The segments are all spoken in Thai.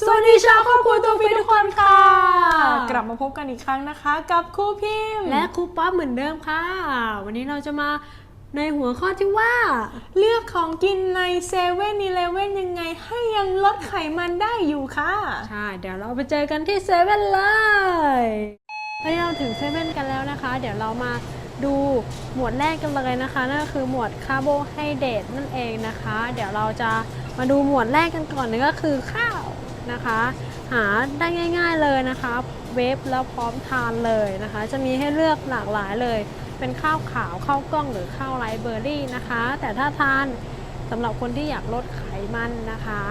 สวัสดีชาวครอบครัวตัวฟิตทุกคนค่ะ กลับมาพบกันอีกครั้งนะคะ กับครูพิมพ์และครูป๊อปเหมือนเดิมค่ะ วันนี้เราจะมาในหัวข้อที่ว่า เลือกของกินในเซเว่นอีเลเว่นยังไงให้ยังลดไขมันได้อยู่ค่ะ ใช่ เดี๋ยวเราไปเจอกันที่เซเว่นเลยตอนนี้เราถึงเซเว่นกันแล้วนะคะ เดี๋ยวเรามาดูหมวดแรกกันเลยนะคะนั่นก็คือหมวดคาร์โบไฮเดรตนั่นเองนะคะ เดี๋ยวเราจะมาดูหมวดแรกกันก่อนนั่นก็คือข้าว นะคะ หาได้ง่าย ๆเลยนะคะเวฟแล้วพร้อมทานเลยนะคะ จะมีให้เลือกหลากหลายเลย เป็นข้าวขาวข้าวกล้องหรือข้าวไรเบอร์รี่นะคะ แต่ถ้าทานสำหรับคนที่อยากลดไขมันนะคะ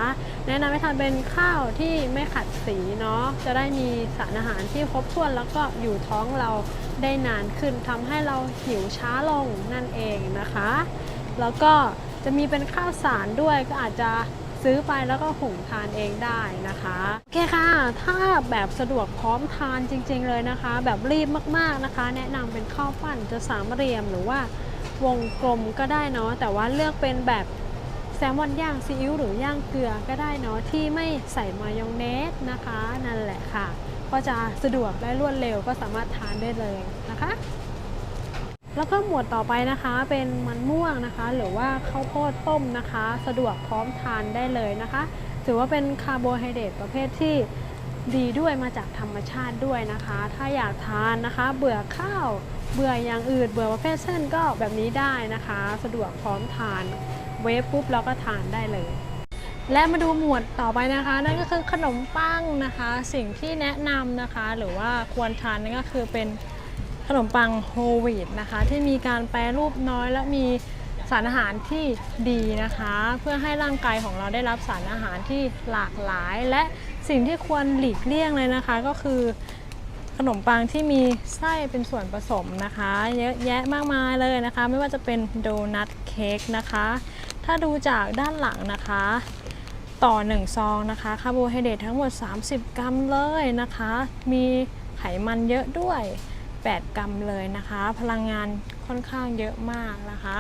แนะนำให้ทานเป็นข้าวที่ไม่ขัดสีเนาะจะได้มีสารอาหารที่ครบถ้วนแล้วก็อยู่ท้องเราได้นานขึ้นทำให้เราหิวช้าลงนั่นเองนะคะ แล้วก็จะมีเป็นข้าวสารด้วยก็อาจจะ ซื้อไปแล้วก็หุงทานเองได้นะคะโอเคค่ะ ถ้าแบบสะดวกพร้อมทานจริง ๆเลยนะคะ แบบรีบมากๆนะคะ แนะนำเป็นข้าวปั้นจะสามเหลี่ยมหรือว่าวงกลมก็ได้เนาะแต่ว่าเลือกเป็นแบบแซลมอนย่างซีอิ๊วหรือย่างเกลือก็ได้เนาะที่ไม่ใส่มายองเนสนะคะ นั่นแหละค่ะ ก็จะสะดวกและรวดเร็วก็สามารถทานได้เลยนะคะ แล้วก็หมวดต่อไปนะคะเป็นมันม่วงนะคะ หรือว่าข้าวโพดต้มนะคะ สะดวกพร้อมทานได้เลยนะคะ ถือว่าเป็นคาร์โบไฮเดรตประเภทที่ดีด้วยมาจากธรรมชาติด้วยนะคะ ถ้าอยากทานนะคะ เบื่อข้าวเบื่ออย่างอื่นเบื่อประเภทเส้นก็แบบนี้ได้นะคะ สะดวกพร้อมทานเวฟปุ๊บแล้วก็ทานได้เลย และมาดูหมวดต่อไปนะคะ นั่นก็คือขนมปังนะคะ สิ่งที่แนะนำนะคะ หรือว่าควรทานนั่นก็คือเป็น ขนมปังโฮลวีตนะคะ ที่มีการแปรรูปน้อยและมีสารอาหารที่ดีนะคะ เพื่อให้ร่างกายของเราได้รับสารอาหารที่หลากหลาย และสิ่งที่ควรหลีกเลี่ยงเลยนะคะ ก็คือขนมปังที่มีไส้เป็นส่วนผสมนะคะ เยอะแยะมากมายเลยนะคะ ไม่ว่าจะเป็นโดนัทเค้กนะคะ ถ้าดูจากด้านหลังนะคะ ต่อ 1 ซองนะคะคาร์โบไฮเดรตทั้งหมด 30 กรัมเลยนะคะ มีไขมันเยอะด้วย 8 กรัมเลยนะคะ พลังงานค่อนข้างเยอะมากนะคะ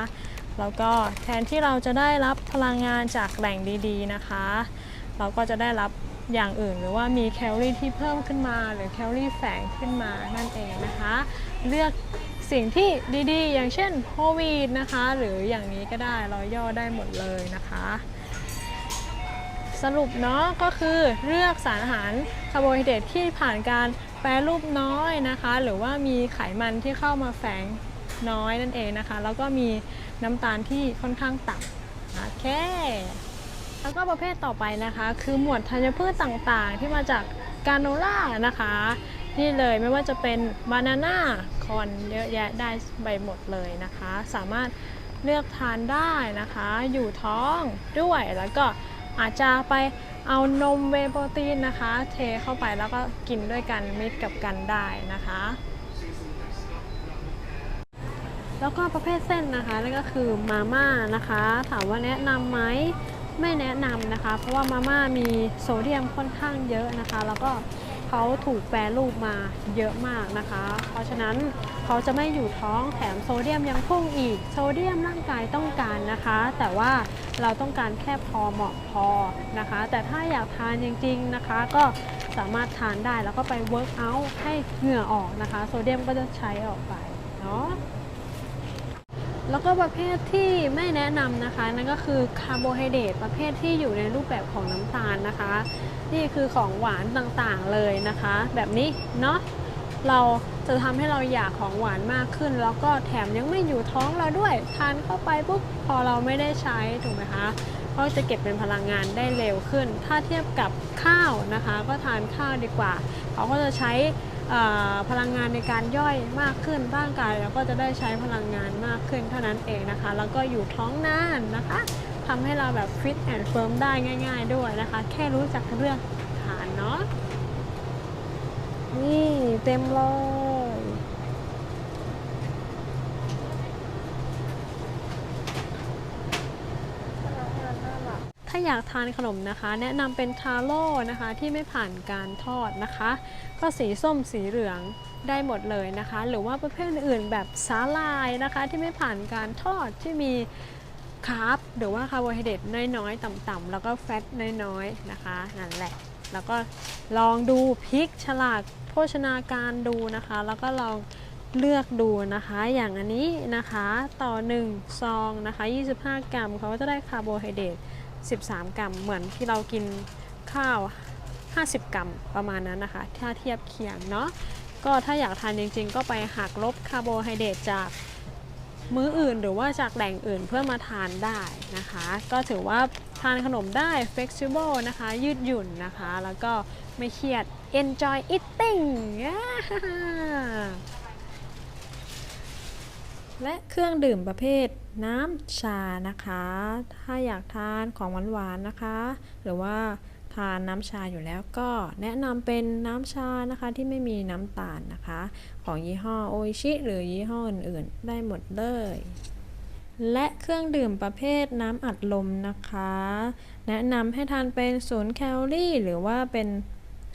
แล้วก็แทนที่เราจะได้รับพลังงานจากแหล่งดี ๆนะคะ เราก็จะได้รับอย่างอื่นหรือว่ามีแคลอรี่ที่เพิ่มขึ้นมาหรือแคลอรี่แฝงขึ้นมานั่นเองนะคะ เลือกสิ่งที่ดีๆ อย่างเช่นโฮวีดนะคะ หรืออย่างนี้ก็ได้เราย่อได้หมดเลยนะคะ สรุปเนาะก็คือเลือกสารอาหารคาร์โบไฮเดรตที่ผ่านการ แปรรูปน้อยนะคะ หรือว่ามีไขมันที่เข้ามาแฝงน้อยนั่นเองนะคะ แล้วก็มีน้ำตาลที่ค่อนข้างต่ำโอเค แล้วก็ประเภทต่อไปนะคะ คือหมวดธัญพืชต่างๆ ที่มาจากกาโนล่านะคะ นี่เลยไม่ว่าจะเป็นบานาน่าคอนเยอะแยะได้ใบหมดเลยนะคะ สามารถเลือกทานได้นะคะ อยู่ท้องด้วยแล้วก็ อาจจะไปเอานมเวโปรตีนนะคะ เทเข้าไปแล้วก็กินด้วยกันมิดกับกันได้นะคะ แล้วก็ประเภทเส้นนะคะนั่นก็คือมาม่านะคะ ถามว่าแนะนำไหมไม่แนะนำนะคะ เพราะว่ามาม่ามีโซเดียมค่อนข้างเยอะนะคะ แล้วก็ เขาถูกแปรรูปมาเยอะมากนะคะ เพราะฉะนั้นเขาจะไม่อยู่ท้องแถมโซเดียมยังพุ่งอีก โซเดียมร่างกายต้องการนะคะ แต่ว่าเราต้องการแค่พอเหมาะพอนะคะ แต่ถ้าอยากทานจริง ๆนะคะ ก็สามารถทานได้แล้วก็ไปเวิร์กอัลให้เหงื่อออกนะคะ โซเดียมก็จะใช้ออกไปเนาะแล้วก็ประเภทที่ไม่แนะนำนะคะ นั่นก็คือคาร์โบไฮเดรตประเภทที่อยู่ในรูปแบบของน้ำตาลนะคะ นี่คือของหวานต่างๆเลยนะคะ แบบนี้เนาะเราจะทำให้เราอยากของหวานมากขึ้น แล้วก็แถมยังไม่อยู่ท้องเราด้วย ทานเข้าไปปุ๊บพอเราไม่ได้ใช้ถูกไหมคะก็จะเก็บเป็นพลังงานได้เร็วขึ้น ถ้าเทียบกับข้าวนะคะ ก็ทานข้าวดีกว่า เขาก็จะใช้พลังงานในการย่อยมากขึ้นร่างกายเราก็จะได้ใช้พลังงานมากขึ้นเท่านั้นเองนะคะ แล้วก็อยู่ท้องนานนะคะ ทำให้เราแบบฟิตแอนด์เฟิร์มได้ง่าย ๆ ด้วยนะคะ แค่รู้จักเรื่องทานเนาะนี่เต็มเลยถ้าอยากทานขนมนะคะ แนะนำเป็นทาโร่นะคะที่ไม่ผ่านการทอดนะคะ ก็สีส้มสีเหลืองได้หมดเลยนะคะ หรือว่าประเภทอื่นแบบสาลายนะคะที่ไม่ผ่านการทอดที่มี คาร์บหรือว่าคาร์โบไฮเดรตน้อยๆ ต่ำๆแล้วก็แฟตน้อยๆนะคะ นั่นแหละ แล้วก็ลองดูพลิกฉลากโภชนาการดูนะคะ แล้วก็ลองเลือกดูนะคะ อย่างอันนี้นะคะต่อ 1 ซองนะคะ 25 กรัมเขาก็จะได้คาร์โบไฮเดรต13 กรัม เหมือนที่เรากินข้าว 50 กรัมประมาณนั้นนะคะ ถ้าเทียบเคียงเนาะก็ถ้าอยากทานจริงๆ ก็ไปหักลบคาร์โบไฮเดรตจาก มื้ออื่นหรือว่าจากแหล่งอื่นเพื่อมาทานได้นะคะ ก็ถือว่าทานขนมได้ flexible นะคะ ยืดหยุ่นนะคะ แล้วก็ไม่เครียด enjoy eating และเครื่องดื่มประเภทน้ำชานะคะ ถ้าอยากทานของหวานๆนะคะ หรือว่าานน้ำชาอยู่แล้วก็แนะนำเป็นน้ำชานะคะที่ไม่มีน้ำตาลนะคะ ของยี่ห้อโออิชิ หรือยี่ห้ออื่นๆ ได้หมดเลย และเครื่องดื่มประเภทน้ำอัดลมนะคะ แนะนำให้ทานเป็นศูนย์แคลอรี่ หรือว่าเป็น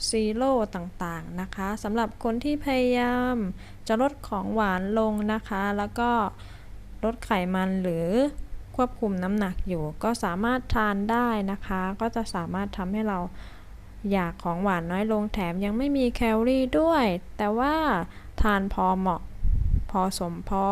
ซีโร่ต่างๆนะคะสำหรับคนที่พยายามจะลดของหวานลงนะคะ แล้วก็ลดไขมันหรือ ควบคุมน้ำหนักอยู่ ก็สามารถทานได้นะคะ ก็จะสามารถทำให้เราอยากของหวานน้อยลงแถมยังไม่มีแคลอรี่ด้วย แต่ว่าทานพอเหมาะ พอสมพอ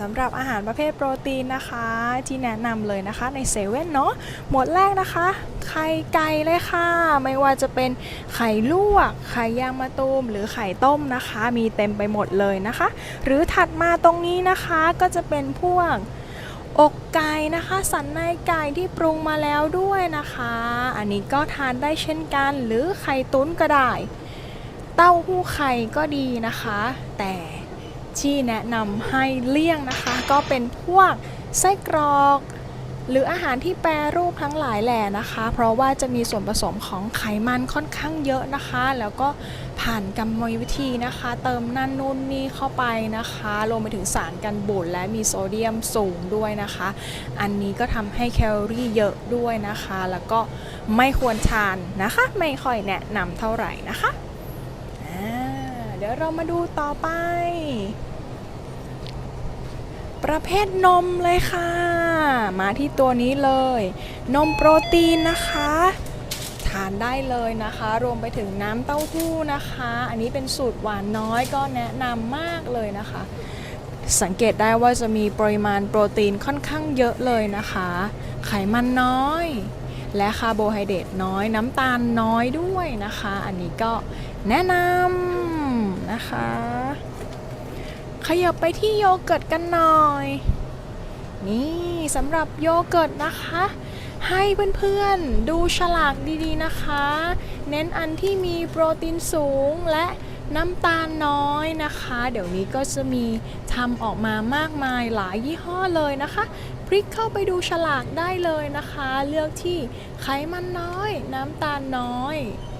สำหรับอาหารประเภทโปรตีนนะคะ ที่แนะนำเลยนะคะในเซเว่นเนาะหมวดแรกนะคะ ไข่ไก่เลยค่ะ ไม่ว่าจะเป็นไข่ลวก ไข่ยางมะตูมหรือไข่ต้มนะคะ มีเต็มไปหมดเลยนะคะ หรือถัดมาตรงนี้นะคะก็จะเป็นพวกอกไก่นะคะสันในไก่ที่ปรุงมาแล้วด้วยนะคะ อันนี้ก็ทานได้เช่นกันหรือไข่ตุ้นก็ได้ เต้าหู้ไข่ก็ดีนะคะ แต่ ที่แนะนำให้เลี่ยงนะคะ ก็เป็นพวกไส้กรอก หรืออาหารที่แปรรูปทั้งหลายแหล่นะคะ เพราะว่าจะมีส่วนผสมของไขมันค่อนข้างเยอะนะคะ แล้วก็ผ่านกรรมวิธีนะคะ เติมนั่นนู่นนี่เข้าไปนะคะรวมไปถึงสารกันบูดและมีโซเดียมสูงด้วยนะคะ อันนี้ก็ทำให้แคลอรี่เยอะด้วยนะคะ แล้วก็ไม่ควรทานนะคะ ไม่ค่อยแนะนำเท่าไหร่นะคะเดี๋ยวเรามาดูต่อไป ประเภทนมเลยค่ะ มาที่ตัวนี้เลย นมโปรตีนนะคะ ทานได้เลยนะคะ รวมไปถึงน้ำเต้าหู้นะคะ อันนี้เป็นสูตรหวานน้อยก็แนะนำมากเลยนะคะ สังเกตได้ว่าจะมีปริมาณโปรตีนค่อนข้างเยอะเลยนะคะ ไขมันน้อย และคาร์โบไฮเดรตน้อยน้ำตาลน้อยด้วยนะคะ อันนี้ก็แนะนำนะคะ ขยับไปที่โยเกิร์ตกันหน่อย นี่สำหรับโยเกิร์ตนะคะ ให้เพื่อนๆดูฉลากดีๆนะคะ เน้นอันที่มีโปรตีนสูงและน้ำตาลน้อยนะคะ เดี๋ยวนี้ก็จะมีทำออกมามากมายหลายยี่ห้อเลยนะคะ พลิกเข้าไปดูฉลากได้เลยนะคะ เลือกที่ไขมันน้อย น้ำตาลน้อย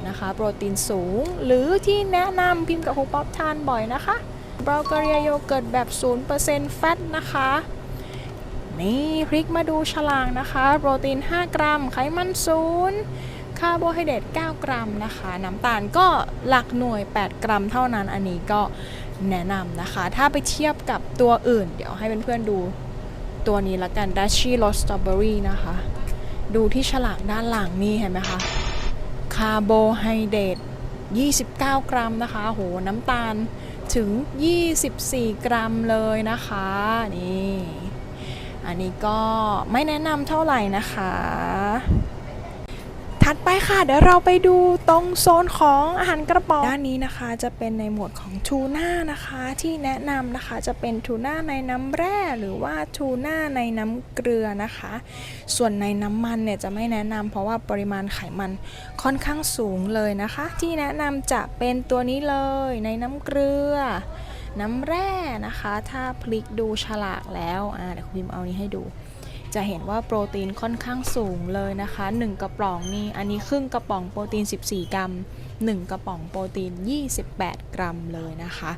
นะคะ โปรตีนสูง หรือที่แนะนำพิมพ์กับฮูป๊อปทานบ่อยนะคะ บราการีโยเกิร์ตแบบ 0%แฟตนะคะ นี่พลิกมาดูฉลากนะคะ โปรตีน 5 กรัม ไขมันศูนย์คาร์โบไฮเดรต 9 กรัมนะคะ น้ำตาลก็หลักหน่วย 8 กรัมเท่านั้น อันนี้ก็แนะนำนะคะ ถ้าไปเทียบกับตัวอื่น เดี๋ยวให้เพื่อนๆดูตัวนี้ละกันดัชชี่รสสตรอเบอรี่นะคะ ดูที่ฉลากด้านหลังนี่เห็นไหมคะ คาร์โบไฮเดรต 29 กรัมนะคะ โห น้ำตาล ถึง 24 กรัมเลยนะคะนี่อันนี้ก็ไม่แนะนำเท่าไหร่นะคะ ถัดไปค่ะ เดี๋ยวเราไปดูตรงโซนของอาหารกระป๋องด้านนี้นะคะ จะเป็นในหมวดของทูน่านะคะ ที่แนะนำนะคะจะเป็นทูน่าในน้ำแร่หรือว่าทูน่าในน้ำเกลือนะคะ ส่วนในน้ำมันเนี่ยจะไม่แนะนำเพราะว่าปริมาณไขมันค่อนข้างสูงเลยนะคะ ที่แนะนำจะเป็นตัวนี้เลยในน้ำเกลือน้ำแร่นะคะ ถ้าพลิกดูฉลากแล้วอ่าเดี๋ยวคุณพิมพ์เอานี้ให้ดู จะเห็นว่าโปรตีนค่อนข้างสูงเลยนะคะ 1 กระป๋องนี่อันนี้ครึ่งกระป๋องโปรตีน 14 กรัม 1 กระป๋องโปรตีน 28 กรัมเลยนะคะ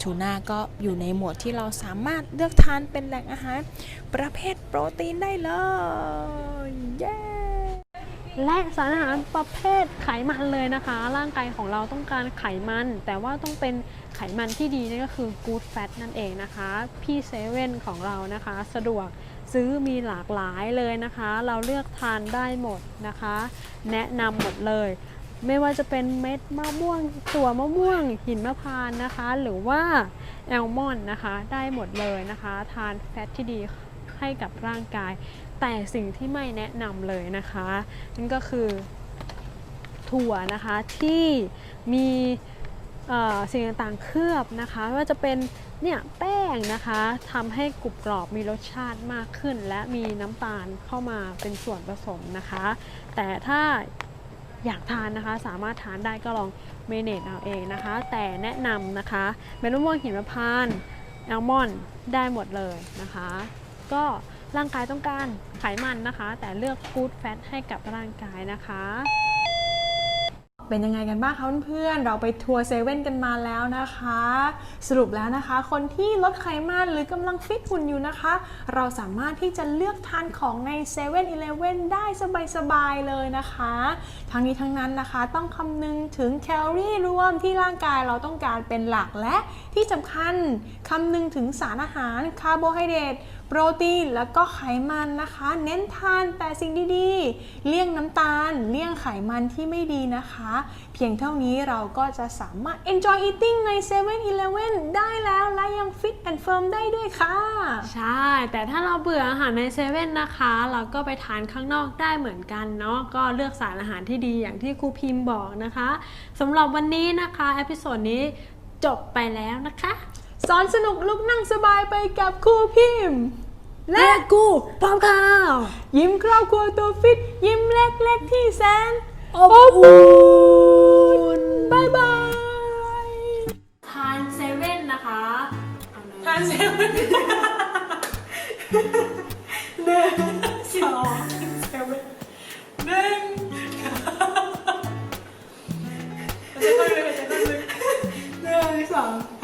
ทูน่าก็อยู่ในหมวดที่เราสามารถเลือกทานเป็นแหล่งอาหาร ประเภทโปรตีนได้เลยเย้และสารอาหารประเภทไขมันเลยนะคะ ร่างกายของเราต้องการไขมัน แต่ว่าต้องเป็นไขมันที่ดีนั่นก็คือ good fat นั่นเองนะคะ พี่เซเว่นของเรานะคะ สะดวก ซื้อมีหลากหลายเลยนะคะ เราเลือกทานได้หมดนะคะ แนะนำหมดเลย ไม่ว่าจะเป็นเม็ดมะม่วงตัวมะม่วง หินมะพร้าวนะคะ หรือว่าแอลมอนนะคะ ได้หมดเลยนะคะ ทานแฟตที่ดีให้กับร่างกาย แต่สิ่งที่ไม่แนะนำเลยนะคะ นั่นก็คือถั่วนะคะที่มีสิ่งต่างๆเคลือบนะคะว่าจะเป็น เนี่ยแป้งนะคะทำให้กรุบกรอบมีรสชาติมากขึ้น และมีน้ำตาลเข้ามาเป็นส่วนผสมนะคะ แต่ถ้าอยากทานนะคะ สามารถทานได้ก็ลองเมเนจเอาเองนะคะ แต่แนะนำนะคะเม็ดมะม่วงหิมพานต์แอลมอนด์ได้หมดเลยนะคะ ก็ร่างกายต้องการไขมันนะคะ แต่เลือกกู๊ดแฟตให้กับร่างกายนะคะ เป็นยังไงกันบ้างคะเพื่อนๆ เราไปทัวร์เซเว่นกันมาแล้วนะคะ สรุปแล้วนะคะ คนที่ลดไขมันหรือกำลังฟิตหุ่นอยู่นะคะ เราสามารถที่จะเลือกทานของใน7 e เ e ่ e อได้สบายๆเลยนะคะ ทั้งนี้ทั้งนั้นนะคะต้องคำนึงถึงแคลอรี่รวมที่ร่างกายเราต้องการเป็นหลักและที่สำคัญคำนึงถึงสารอาหารคาร์โบไฮเดรต โปรตีนแล้วก็ไขมันนะคะ เน้นทานแต่สิ่งดีๆ เลี่ยงน้ำตาล เลี่ยงไขมันที่ไม่ดีนะคะ เพียงเท่านี้เราก็จะสามารถ enjoy eating ใน7 e เ e ่ e ได้แล้ว และยัง fit and firm ได้ด้วยค่ะ ใช่ แต่ถ้าเราเบื่ออาหารในเซเว่นนะคะ เราก็ไปทานข้างนอกได้เหมือนกันเนาะก็เลือกสารอาหารที่ดีอย่างที่ครูพิมพ์บอกนะคะสำหรับวันนี้นะคะ เอพิโซดนี้จบไปแล้วนะคะ สอนสนุกลุกนั่งสบายไปกับครูพิมพ์ และกูปอมข่าว ยิ้มครอบครัวตัวฟิต ยิ้มเล็กๆที่แสนอบอุ่นบายบายทานเซเว่นนะคะทานเซเว่นหนึ่งสองเซเว่นหนึ่งหนึ่งสอง